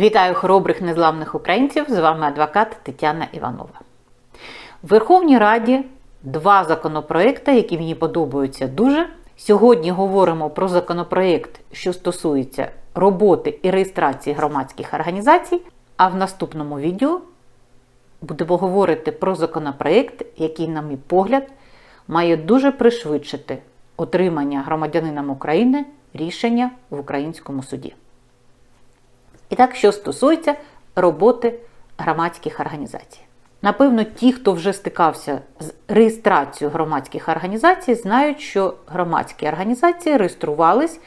Вітаю хоробрих незламних українців! З вами адвокат Тетяна Іванова. В Верховній Раді два законопроекти, які мені подобаються дуже. Сьогодні говоримо про законопроект, що стосується роботи і реєстрації громадських організацій. А в наступному відео будемо говорити про законопроект, який, на мій погляд, має дуже пришвидшити отримання громадянином України рішення в українському суді. І так, що стосується роботи громадських організацій. Напевно, ті, хто вже стикався з реєстрацією громадських організацій, знають, що громадські організації реєструвались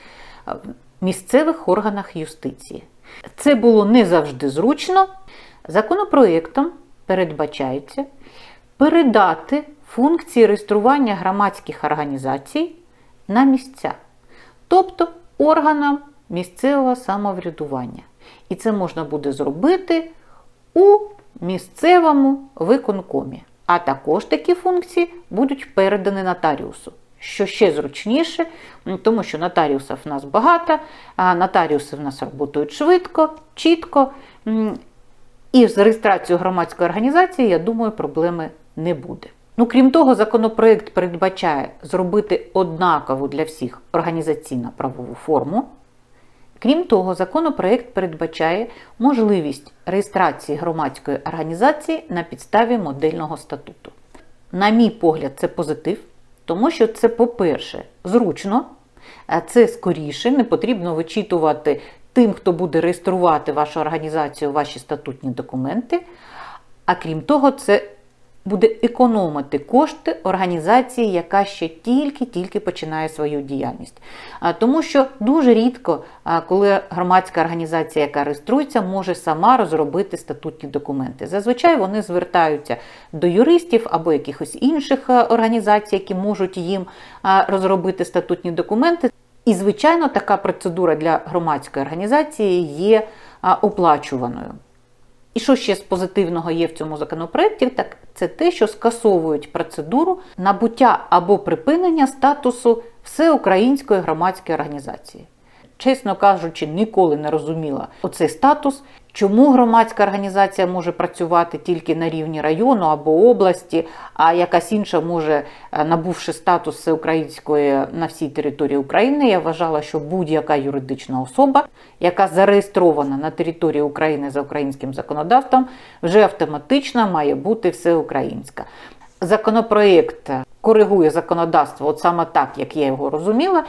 в місцевих органах юстиції. Це було не завжди зручно. Законопроєктом передбачається передати функції реєстрування громадських організацій на місця, тобто органам місцевого самоврядування. І це можна буде зробити у місцевому виконкомі. А також такі функції будуть передані нотаріусу, що ще зручніше, тому що нотаріусів в нас багато, нотаріуси в нас працюють швидко, чітко. І з реєстрацією громадської організації, я думаю, проблеми не буде. Ну, крім того, законопроект передбачає зробити однакову для всіх організаційно-правову форму. Крім того, законопроект передбачає можливість реєстрації громадської організації на підставі модельного статуту. На мій погляд, це позитив, тому що це, по-перше, зручно, це скоріше, не потрібно вичитувати тим, хто буде реєструвати вашу організацію, ваші статутні документи. А крім того, це буде економити кошти організації, яка ще тільки-тільки починає свою діяльність. Тому що дуже рідко, коли громадська організація, яка реєструється, може сама розробити статутні документи. Зазвичай вони звертаються до юристів або якихось інших організацій, які можуть їм розробити статутні документи. І, звичайно, така процедура для громадської організації є оплачуваною. І що ще з позитивного є в цьому законопроекті, так це те, що скасовують процедуру набуття або припинення статусу всеукраїнської громадської організації. Чесно кажучи, ніколи не розуміла оцей статус, чому громадська організація може працювати тільки на рівні району або області, а якась інша може, набувши статус всеукраїнської на всій території України, я вважала, що будь-яка юридична особа, яка зареєстрована на території України за українським законодавством, вже автоматично має бути всеукраїнська. Законопроєкт коригує законодавство от саме так, як я його розуміла,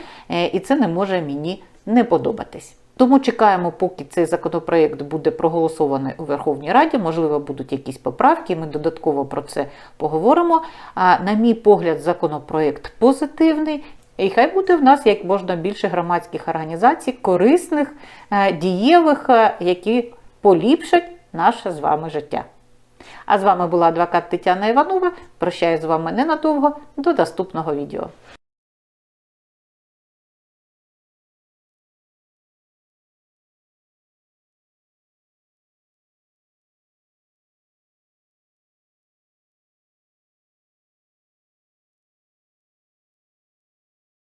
і це не може мені не подобатись. Тому чекаємо, поки цей законопроєкт буде проголосований у Верховній Раді. Можливо, будуть якісь поправки. Ми додатково про це поговоримо. А на мій погляд, законопроєкт позитивний. І хай буде в нас як можна більше громадських організацій, корисних, дієвих, які поліпшать наше з вами життя. А з вами була адвокат Тетяна Іванова. Прощаюсь з вами ненадовго. До наступного відео.